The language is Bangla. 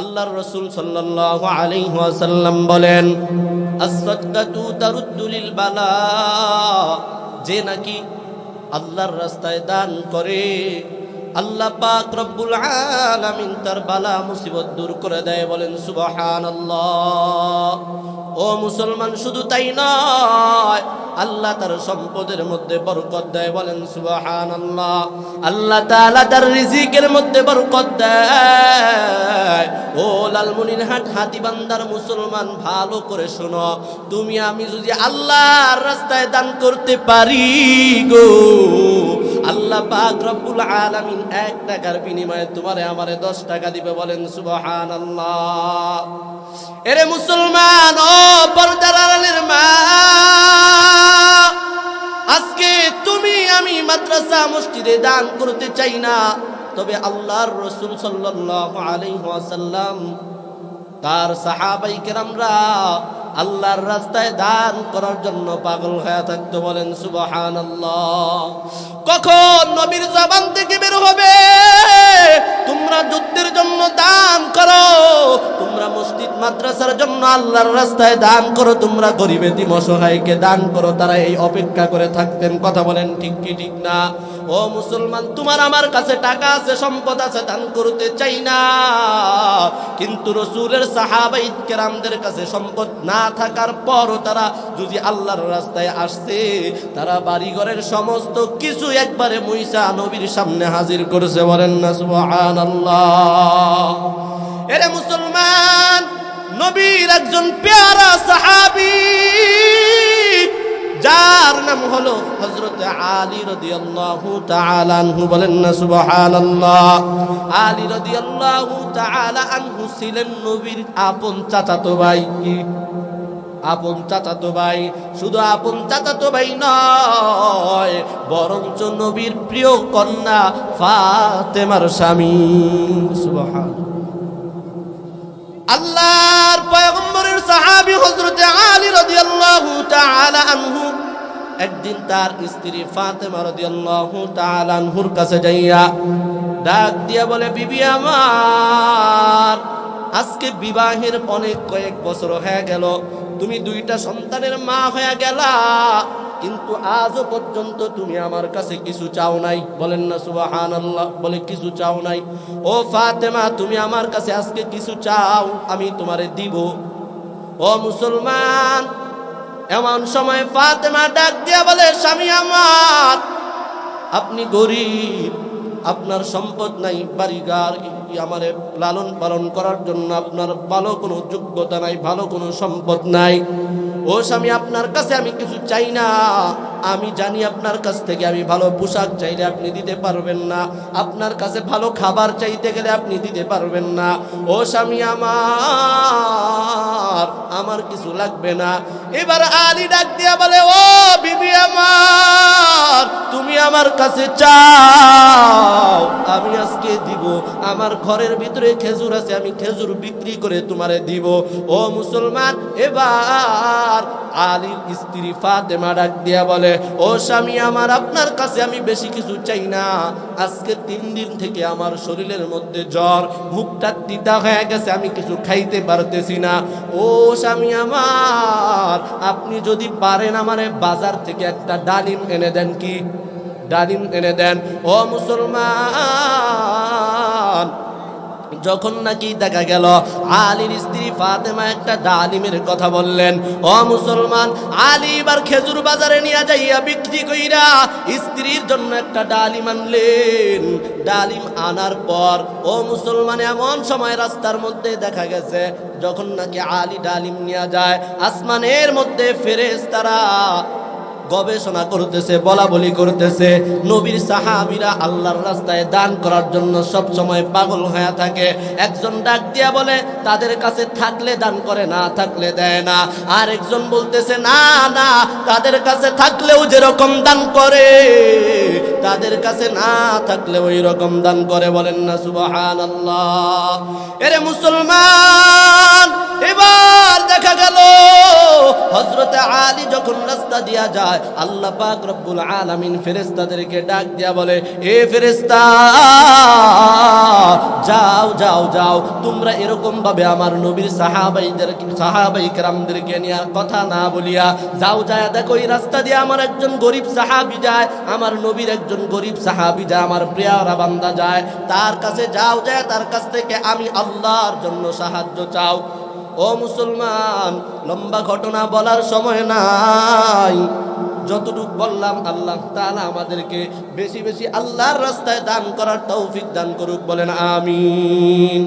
আল্লাহর রসুল সাল্লাল্লাহু আলাইহি ওয়াসাল্লাম বলেন, আস-সাদাকাতু তারুদ্দু লিল বালা যে নাকি আল্লাহর রাস্তায় দান করে, আল্লাহ পাক রব্বুল আলামিন তার বালা মুসিবত দূর করে দেয় বলেন, সুবহানাল্লাহ ও মুসলমান, শুধু তাই নয়, আল্লাহ তার সম্পদের মধ্যে বরকত দেয়, বলেন সুবাহান আল্লাহ আল্লাহ তাআলা তার রিজিকের মধ্যে বরকত দেয়। ও লালমনির হাট হাতিবান্দার মুসলমান, ভালো করে শোনো, তুমি আমি যদি আল্লাহর রাস্তায় দান করতে পারি গো আল্লাহ পাক রব্বুল আলামিন এক টাকার বিনিময়ে তোমারে আমারে দশ টাকা দিবে বলেন সুবহান আল্লাহ এরে মুসলমান, ও পর্দার আড়ালের মা, আজকে তুমি আমি মাদ্রাসা মসজিদে দান করতে চাই না, তবে আল্লাহর রসুল সাল্লাল্লাহু আলাইহি ওয়াসাল্লাম, তার সাহাবাই কেরামরা আল্লাহর রাস্তায় দান করার জন্য পাগল হয়ে থাকতো বলেন, সুবহানাল্লাহ। কখন নবীর জবান থেকে বের হবে? মাদ্রাসার জন্য আল্লাহর রাস্তায় দান করো, তোমরা গরিবে দিম অসহায়কে দান করো, তারা এই অপেক্ষা করে থাকতেন। কথা বলেন ঠিক কি ঠিক না? ও মুসলমান, তোমার আমার কাছে টাকা আছে, সম্পদ আছে, দান করতে চাই না। কিন্তু রসুলের সাহাবাই কেরামদের কাছে সম্পদ না থাকার পরও তারা যদি আল্লাহর রাস্তায় আসছে তারা বাড়িঘরের সমস্ত কিছু একবারে মুইসা নবীর সামনে হাজির করেছে। বলেন না, সুবহানাল্লাহ। এরে মুসলমান নবীর একজন পেয়ারা সাহাবি, যার নাম হলো হযরত আলী রাদিয়াল্লাহু তাআলা আনহু। বলেন না, সুবহানাল্লাহ। আলী রাদিয়াল্লাহু তাআলা আনহু ছিলেন নবীর আপন চাচাতো ভাই আপন চাচাতো ভাই। শুধু আপন চাচাতো ভাই নয়, বরঞ্চ নবীর প্রিয় কন্যা ফাতেমার স্বামী। সুবহান আল্লাহর পয়গম্বরের সাহাবী হযরত আলী রাদিয়াল্লাহু তাআলা আনহু একদিন তার স্ত্রী ফাতেমা রাদিয়াল্লাহু তাআলা আনহুর কাছে যাইয়া ডাক দিয়া বলে, বিবি আমার, আজকে বিবাহের অনেক কয়েক বছর হয়ে গেল, তুমি দুইটা সন্তানের মা হয়ে গেলা, কিন্তু আজও পর্যন্ত তুমি আমার কাছে কিছু চাও নাই। বলেন না সুবাহান আল্লাহ বলে, কিছু চাও নাই। ও ফাতেমা, তুমি আমার কাছে আজকে কিছু চাও, আমি তোমারে দিব। ও মুসলমান, এমন সময় ফাতেমা ডাক দিয়া বলে, স্বামী আমার, আপনি গরিব, আপনার সম্পদ নাই, বাড়িঘর আমার লালন পালন করার জন্য আপনার ভালো কোনো যোগ্যতা নাই, ভালো কোনো সম্পদ নাই? ও স্বামী, আপনার কাছে আমি কিছু চাই না, আমি জানি আপনার কাছ থেকে আমি ভালো পোশাক চাইলে আপনি দিতে পারবেন না, আপনার কাছে ভালো খাবার চাইতে গেলে আপনি দিতে পারবেন না। ও স্বামী আমার আমার কিছু লাগবে না। এবার আলী ডাক দিয়া বলে, ও বিবি আমার, তুমি আমার কাছে চাও। আজকে দিব। আমার ঘরের ভিতরে খেজুর আছে, আমি খেজুর বিক্রি করে তোমারে দিব। ও মুসলমান, এবার আলীর স্ত্রী ফাতেমা ডাক দিয়া বলে, ও স্বামী, আমার আপনার কাছে আমি বেশি কিছু চাই না। আজকে তিন দিন থেকে আমার শরীরের মধ্যে জ্বর, মুখটা তিতা হয়ে গেছে, আমি কিছু খাইতে পারতেছি না। ও স্বামী আমার, আপনি যদি পারেন আমারে বাজার থেকে একটা ডালিম এনে দেন কি? ডালিম এনে দেন, ও মুসলমান, যখন নাকি দেখা গেল আলীর স্ত্রী ফাতেমা একটা ডালিমের কথা বললেন, ও মুসলমান, আলী এবার খেজুর বাজারে নিয়ে যাইয়া বিক্রি কইরা স্ত্রীর জন্য একটা ডালিম আনলেন। ডালিম আনার পর, ও মুসলমান, এমন সময় রাস্তার মধ্যে দেখা গেছে, যখন নাকি আলী ডালিম নিয়ে যায়, আসমানের মধ্যে ফেরেস তারা গবেষণা করতেছে বলা বলি করতেছে। নবীর সাহাবিরা আল্লাহর রাস্তায় দান করার জন্য সব সময় পাগল হয়ে থাকে। একজন ডাক দিয়া বলে, তাদের কাছে থাকলে দান করে না, থাকলে দেয় না। আর একজন বলতেছে, না না, তাদের কাছে থাকলেও যেরকম দান করে, তাদের কাছে না থাকলে ওই রকম দান করে। বলেন না সুবাহান আল্লাহ এরে মুসলমান, এবার দেখা গেল হজরতে আলী যখন রাস্তা দিয়া যায়, আল্লাহ পাক রব্বুল আলামিন ফেরেস্তাদেরকে ডাক দিয়া বলে, এ ফেরেস্তা যাও যাও যাও। তোমরা এরকম ভাবে আমার নবীর সাহাবাইদের সাহাবাই কেরামদেরকে নিয়ে কথা না বলিয়া যাও, যায় দেখো, এই রাস্তা দিয়ে আমার একজন গরিব সাহাবি যায়, আমার নবীর একজন গরিব সাহাবি যায়, আমার প্রিয়ারা বান্দা যায়। তার কাছে যাও, যায় তার কাছ থেকে আমি আল্লাহর জন্য সাহায্য চাও। ও মুসলমান, লম্বা ঘটনা বলার সময় নাই। যতটুক বললাম, আল্লাহ তাআলা আমাদেরকে বেশি বেশি আল্লাহর রাস্তায় দান করার তৌফিক দান করুক বলেন, আমিন।